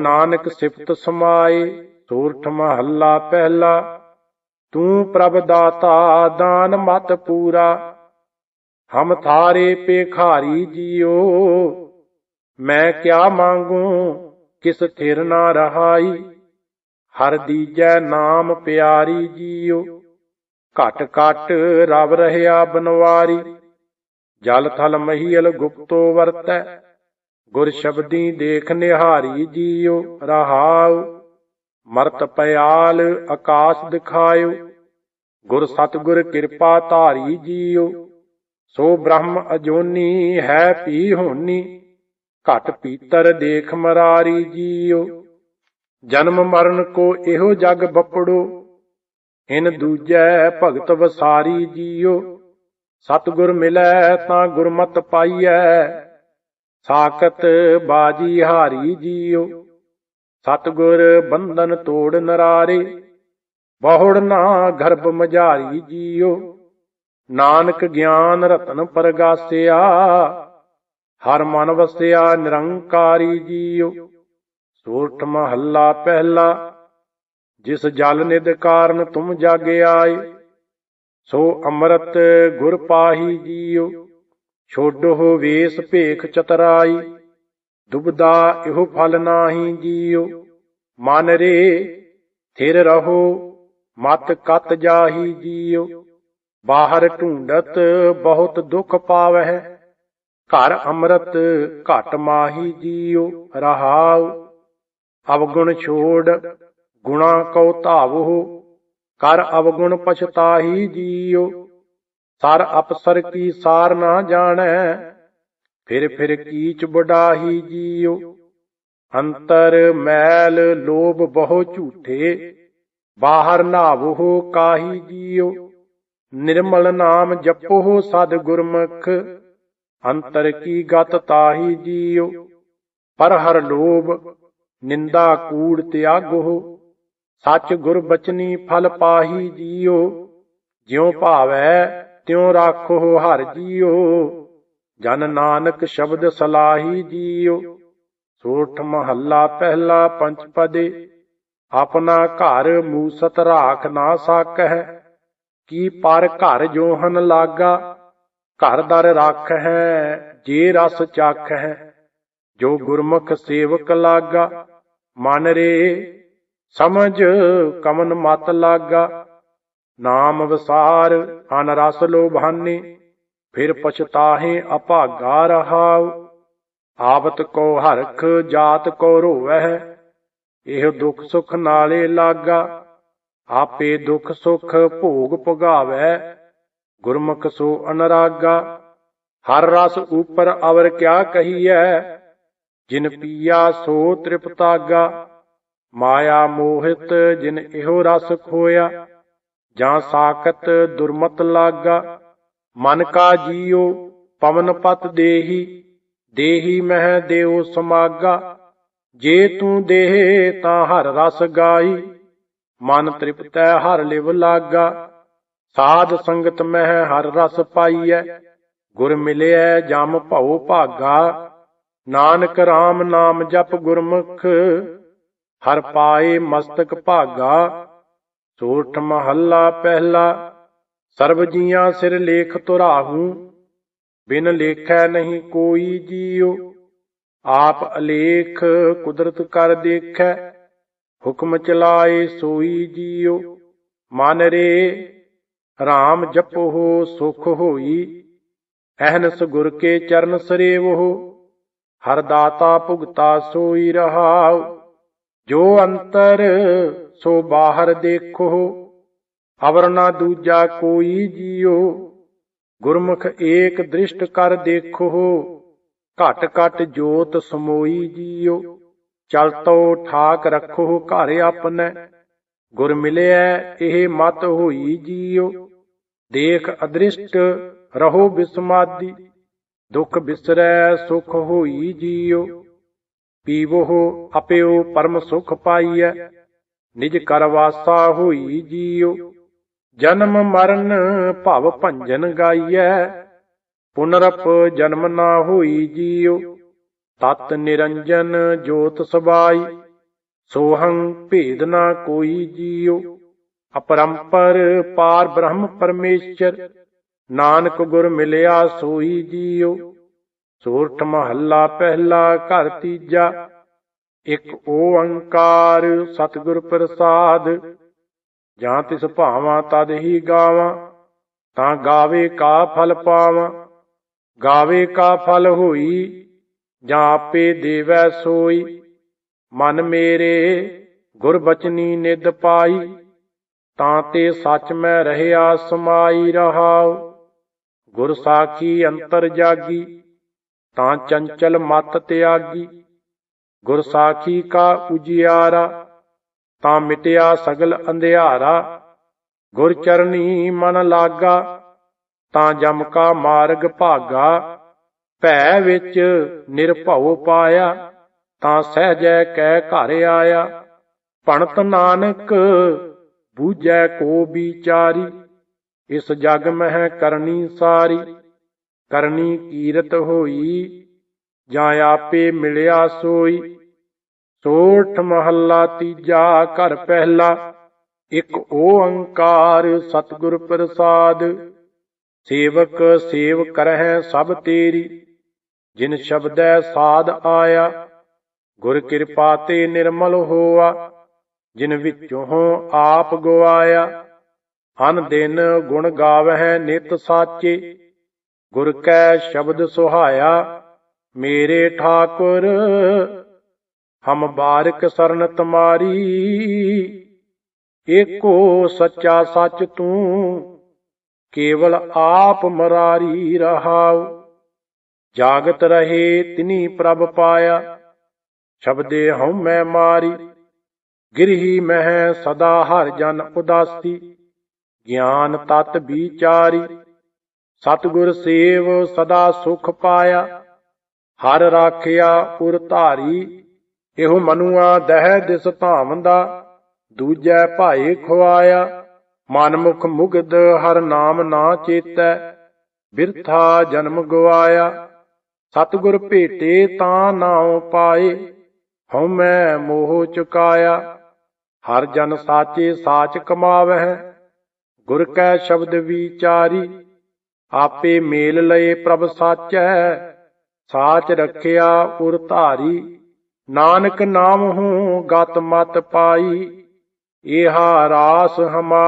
ਨਾਨਕ ਸਿਫਤ ਸਮਾਏ, ਸੂਰਠ ਮਹੱਲਾ ਪਹਿਲਾ। ਤੂੰ ਪ੍ਰਭ ਦਾਤਾ, ਦਾਨ ਮਤ ਪੂਰਾ। ਹਮ ਥਾਰੇ ਪੇਖਾਰੀ ਜੀਓ। ਮੈਂ ਕਿਆ ਮੰਗੂ, ਕਿਸ ਥਿਰ ਨਾ ਰਹਾਈ? ਹਰ ਦੀਜੈ ਨਾਮ ਪਿਆਰੀ ਜੀਓ। ਘਟ ਘਟ ਰਵ ਰਹਿਆ ਬਨਵਾਰੀ। ਜਲ ਥਲ ਮਹੀਲ ਗੁਪਤੋ ਵਰਤੈ। ਗੁਰ ਸ਼ਬਦੀ ਦੇਖ ਨਿਹਾਰੀ ਜੀਓ, ਰਹਾਉ। ਮਰਤ ਪਿਆਲ ਆਕਾਸ਼ ਦਿਖਾਇਓ। ਗੁਰ ਸਤਗੁਰ ਕਿਰਪਾ ਧਾਰੀ ਜੀਓ। ਸੋ ਬ੍ਰਹਮ ਅਜੋਨੀ ਹੈ ਪੀ ਹੋਨੀ। ਘਟ ਪੀਤਰ ਦੇਖ ਮਰਾਰੀ ਜੀਓ। ਜਨਮ ਮਰਨ ਕੋ ਇਹੋ ਜਗ ਬਪੜੋ। ਇਨ ਦੂਜੈ ਭਗਤ ਵਸਾਰੀ ਜੀਓ। ਸਤਗੁਰ ਮਿਲੈ ਤਾਂ ਗੁਰਮਤ ਪਾਈਐ। ਸਾਖਤ ਬਾਜੀ ਹਾਰੀ ਜੀਓ। ਸਤਗੁਰ ਬੰਧਨ ਤੋੜ ਨਰਾਰੇ, ਬਹੁੜ ਨਾ ਗਰਭ ਮਝਾਰੀ ਜੀਓ। ਨਾਨਕ ਗਿਆਨ ਰਤਨ ਪਰਗਾਸਿਆ, ਹਰ ਮਨ ਵਸਿਆ ਨਿਰੰਕਾਰੀ ਜੀਓ। ਸੂਰਠ ਮਹੱਲਾ ਪਹਿਲਾ, ਜਿਸ ਜਲ ਨਿਦ ਕਾਰਨ ਤੁਮ ਜਾਗੇ ਆਏ, ਸੋ ਅੰਮ੍ਰਿਤ ਗੁਰ ਪਾਹੀ ਜੀਓ। ਛੋਡੋ ਵੇਸ ਭੇਖ ਚਤਰਾਈ, ਦੁਬਦਾ ਇਹੋ ਫਲ ਨਾਹੀ ਜੀਓ ਮਨ ਰੇ, ਥਿਰ ਰਹੋ, ਮਤ ਕਤ ਜਾਹੀ ਜੀਓ ਬਾਹਰ ਢੂੰਡਤ ਬਹੁਤ ਦੁਖ ਪਾਵਹਿ, ਘਰ ਅੰਮ੍ਰਿਤ ਘਟ ਮਾਹੀ ਜੀਓ ਰਹਾਉ। ਅਵਗੁਣ ਛੋੜ, ਗੁਣਾ ਕਉ ਧਾਵੋ, ਕਰ ਅਵਗੁਣ ਪਛਤਾਹੀ ਜੀਓ ਸਰ ਅਪਸਰ ਕੀ ਸਾਰ ਨਾ ਜਾਣੈ, ਫਿਰ ਫਿਰ ਕੀਚ ਬੁਢਾਹੀ ਜੀਓ ਅੰਤਰ ਮੈਲ ਲੋਭ ਬਹੁ ਝੂਠੇ, ਬਾਹਰ ਨਾਵੋ ਕਾਹੀ ਜੀਓ ਨਿਰਮਲ ਨਾਮ ਜਪੋ ਸਦ ਗੁਰਮੁਖ, ਅੰਤਰ ਕੀ ਗਤ ਤਾਹੀ ਜੀਓ ਪਰ ਹਰ ਲੋਭ ਨਿੰਦਾ ਕੂੜ ਤਿਆਗੋ ਸੱਚ ਗੁਰ ਬਚਨੀ ਫਲ ਪਾਹੀ ਜੀਓ ਜਿਉ ਭਾਵੈ ਤਿਉ ਰਾਖੋ ਹਰ ਜੀਓ, ਜਨ ਨਾਨਕ ਸ਼ਬਦ ਸਲਾਹੀ ਜੀਓ। ਸੋਠ ਮਹੱਲਾ ਪਹਿਲਾ ਪੰਚ ਪਦੇ, ਆਪਣਾ ਘਰ ਮੂਸਤ ਰਾਖ ਨਾ ਸਕਹਿ। ਕੀ ਪਰ ਘਰ ਜੋਹਨ ਲਾਗਾ, ਘਰ ਦਰ ਰੱਖ ਹੈ ਜੇ ਰਸ ਚੱਖ ਹੈ ਜੋ ਗੁਰਮੁਖ ਸੇਵਕ ਲਾਗਾ, ਮਨ ਰੇ ਸਮਝ ਕਮਨ ਮਤ ਲਾਗਾ। ਨਾਮ ਵਿਸਾਰ ਅਨ ਰਸ ਲੋਭਾਨੇ, ਫਿਰ ਪਛਤਾਹੇ ਅਭਾਗਾ ਰਹਾਉ। ਆਵਤ ਕੋ ਹਰਖ ਜਾਤ ਕੋ ਰੋਵਹਿ, ਇਹ ਦੁਖ ਸੁਖ ਨਾਲੇ ਲਾਗਾ। ਆਪੇ ਦੁਖ ਸੁਖ ਭੋਗ ਭੁਗਾਵੈ ਗੁਰਮੁਖ ਸੋ ਅਨਰਾਗਾ। ਹਰ ਰਸ ਉਪਰ ਅਵਰ ਕਿਆ ਕਹੀਐ, ਜਿਨ ਪੀਆ ਸੋ ਤ੍ਰਿਪਤਾਗਾ। ਮਾਇਆ ਮੋਹਿਤ ਜਿਨ ਇਹੋ ਰਸ ਖੋਇਆ। ਜਾਂ ਸਾਖਤ ਦੁਰਮਤ ਲਾਗਾ, ਮਨ ਕਾ ਜੀਉ, ਪਵਨ ਪਤ ਦੇਹੀ ਦੇਹੀ ਮਹਿ ਦੇਉ ਸਮਾਗਾ। ਜੇ ਤੂੰ ਦੇਹ ਤਾਂ ਹਰ ਰਸ ਗਾਈ ਮਨ ਤ੍ਰਿਪਤੈ ਹਰ ਲਿਵ ਲਾਗਾ। ਸਾਧ ਸੰਗਤ ਮਹਿ ਹਰ ਰਸ ਪਾਈਐ, ਗੁਰ ਮਿਲਿਐ ਜਮ ਭਉ ਭਾਗਾ। ਨਾਨਕ RAM ਨਾਮ ਜਪ ਗੁਰਮੁਖ, ਹਰ ਪਾਏ ਮਸਤਕ ਭਾਗਾ। ਸੋਠ ਮਹੱਲਾ ਪਹਿਲਾ, ਸਰਬ ਜੀਆਂ ਸਿਰ ਲੇਖ ਤੁਰਾਹੂ ਬਿਨ ਲੇਖੈ ਨਹੀਂ ਕੋਈ ਜੀਉ। ਆਪ ਅਲੇਖ ਕੁਦਰਤ ਕਰ ਦੇਖੈ, ਹੁਕਮ ਚਲਾਏ ਸੋਈ ਜੀਉ। ਮਨ ਰੇ RAM ਜਪੋ ਸੁਖ ਹੋਈ, ਅਹਨਸ ਗੁਰ ਕੇ ਚਰਨ ਸਰੇਵੋ ਹਰ ਦਾਤਾ ਭੁਗਤਾ ਸੋਈ ਰਹਾਉ, ਜੋ ਅੰਤਰ ਸੋ ਬਾਹਰ ਦੇਖੋ। ਅਵਰ ਨਾ ਦੂਜਾ ਕੋਈ ਜੀਓ। ਗੁਰਮੁਖ ਏਕ ਦ੍ਰਿਸ਼ਟ ਕਰ ਦੇਖੋ। ਘਟ ਘਟ ਜੋਤ ਸਮੋਈ ਜੀਓ। ਚਲ ਤੋ ਠਾਕ ਰੱਖੋ ਘਰ ਆਪਨੈ ਗੁਰ ਮਿਲਿਆ ਇਹ ਮਤ ਹੋਈ ਜੀਓ। ਦੇਖ ਅਦ੍ਰਿਸ਼ਟ ਰਹੋ ਬਿਸਮਾਦੀ। ਦੁਖ ਬਿਸਰੈ ਸੁਖ ਹੋਈ ਜੀਉ ਪੀਵੋ ਅਪਿਓ ਪਰਮ ਸੁਖ ਪਾਈਐ। ਨਿਜ ਕਰ ਵਾਸਾ ਹੋਈ ਜੀਉ। ਜਨਮ ਮਰਨ ਭਵ ਭੰਜਨ ਗਾਈਐ। ਪੁਨਰਪ ਜਨਮ ਨਾ ਹੋਈ ਜੀਉ। ਤਤ ਨਿਰੰਜਨ ਜੋਤ ਸਬਾਈ। ਸੋਹੰ ਭੇਦ ਨਾ ਕੋਈ ਜੀਉ। ਅਪਰੰਪਰ ਪਾਰ ਬ੍ਰਹਮ ਪਰਮੇਸ਼ਰ। ਨਾਨਕ ਗੁਰ ਮਿਲਿਆ ਸੋਈ ਜੀਉ। ਸੂਰਠ ਮਹੱਲਾ ਪਹਿਲਾ ਘਰ ਤੀਜਾ। ਇੱਕ ਓੰਕਾਰ ਸਤਿਗੁਰ ਪ੍ਰਸਾਦ, ਜਾਂ ਤਿਸ ਭਾਵਾਂ ਤਦ ਹੀ ਗਾਵਾਂ, ਤਾਂ ਗਾਵੇ ਕਾ ਫਲ ਪਾਵਾਂ, ਗਾਵੇ ਕਾ ਫਲ ਹੋਈ, ਜਾਂ ਆਪੇ ਦੇਵੈ ਸੋਈ, ਮਨ ਮੇਰੇ ਗੁਰ ਬਚਨੀ ਨਿਦ ਪਾਈ, ਤਾਂ ਤੇ ਸੱਚ ਮੈਂ ਰਹਿਆ ਸਮਾਈ ਰਹਾਉ, ਗੁਰ ਸਾਖੀ ਅੰਤਰ ਜਾਗੀ, ਤਾਂ ਚੰਚਲ ਮਤ ਤਿਆਗੀ ਗੁਰਸਾਖੀ ਕਾ ਉਜਿਆਰਾ, ਤਾਂ ਮਿਟਿਆ ਸਗਲ ਅੰਧਿਆਰਾ। ਗੁਰ ਚਰਨੀ ਮਨ ਲਾਗਾ, ਤਾਂ ਜਮ ਕਾ ਮਾਰਗ ਭਾਗਾ। ਭੈ ਵਿੱਚ ਨਿਰਭਉ ਪਾਇਆ, ਤਾਂ ਸਹਜੈ ਕਹਿ ਘਰ ਆਇਆ। ਭਣਤ ਨਾਨਕ ਬੂਝੈ ਕੋ ਵਿਚਾਰੀ, ਇਸ ਜਗ ਮਹਿ ਕਰਨੀ ਸਾਰੀ। ਕਰਨੀ ਕੀਰਤ ਹੋਈ ਜਾਂ ਆਪੇ ਮਿਲਿਆ ਸੋਈ। ਸੋਠ ਮਹੱਲਾ ਤੀਜਾ ਘਰ ਪਹਿਲਾ, ਇੱਕ ਓੰਕਾਰ ਸਤਿਗੁਰ ਪ੍ਰਸਾਦ। ਸੇਵਕ ਸੇਵ ਕਰਹਿ ਸਭ ਤੇਰੀ, ਜਿਨ ਸ਼ਬਦੈ ਸਾਧ ਆਇਆ। ਗੁਰ ਕਿਰਪਾ ਤੇ ਨਿਰਮਲ ਹੋਆ, ਜਿਨ ਵਿੱਚੋਂ ਆਪ ਗਵਾਇਆ। ਅਨ ਦਿਨ ਗੁਣ ਗਾਵਹਿ ਨਿਤ ਸਾਚੇ, ਗੁਰ ਕੈ ਸ਼ਬਦ ਸੁਹਾਇਆ। ਮੇਰੇ ਠਾਕੁਰ, ਹਮ ਬਾਰਕ ਸਰਨ ਤੁਮਾਰੀ, ਏਕੋ ਸੱਚਾ ਸੱਚ ਤੂੰ, ਕੇਵਲ ਆਪ ਮਰਾਰੀ ਰਹਾਉ। ਜਾਗਤ ਰਹੇ ਤਿਨੀ ਪ੍ਰਭ ਪਾਇਆ, ਸ਼ਬਦੇ ਹਉ ਮੈਂ ਮਾਰੀ। ਗਿਰਹੀ ਮਹਿ ਸਦਾ ਹਰ ਜਨ ਉਦਾਸੀ, ਗਿਆਨ ਤਤ ਵਿਚਾਰੀ। ਸਤਿਗੁਰ ਸੇਵ ਸਦਾ ਸੁਖ ਪਾਇਆ ਹਰ ਰਾਖਿਆ ਉਰ ਧਾਰੀ, ਇਹੋ ਮਨੁਆ ਦਹਿ ਦਿਸ ਧਾਮਦਾ ਦੂਜੈ ਭਾਏ ਖਵਾਇਆ ਮਨ ਮੁਖ ਮੁਗਦ ਹਰ ਨਾਮ ਨਾ ਚੇਤੈ, ਬਿਰਥਾ ਜਨਮ ਗਵਾਇਆ। ਸਤਿਗੁਰ ਭੇਟੇ ਤਾਂ ਨਾਉ ਪਾਏ ਹਉ ਮੈਂ ਮੋਹ ਚੁਕਾਇਆ। ਹਰ ਜਨ ਸਾਚੇ ਸਾਚ ਕਮਾਵਹਿ, ਗੁਰ ਕੈ ਸ਼ਬਦ ਵਿਚਾਰੀ, ਆਪੇ ਮੇਲ ਲਏ ਪ੍ਰਭ ਸਾਚੈ। ਸਾਚ ਰੱਖਿਆ ਪੁਰ ਧਾਰੀ। ਨਾਨਕ ਨਾਮ ਹੂੰ ਗਤ ਮਤ ਪਾਈ। ਇਹਾ ਰਾਸ ਹਮਾ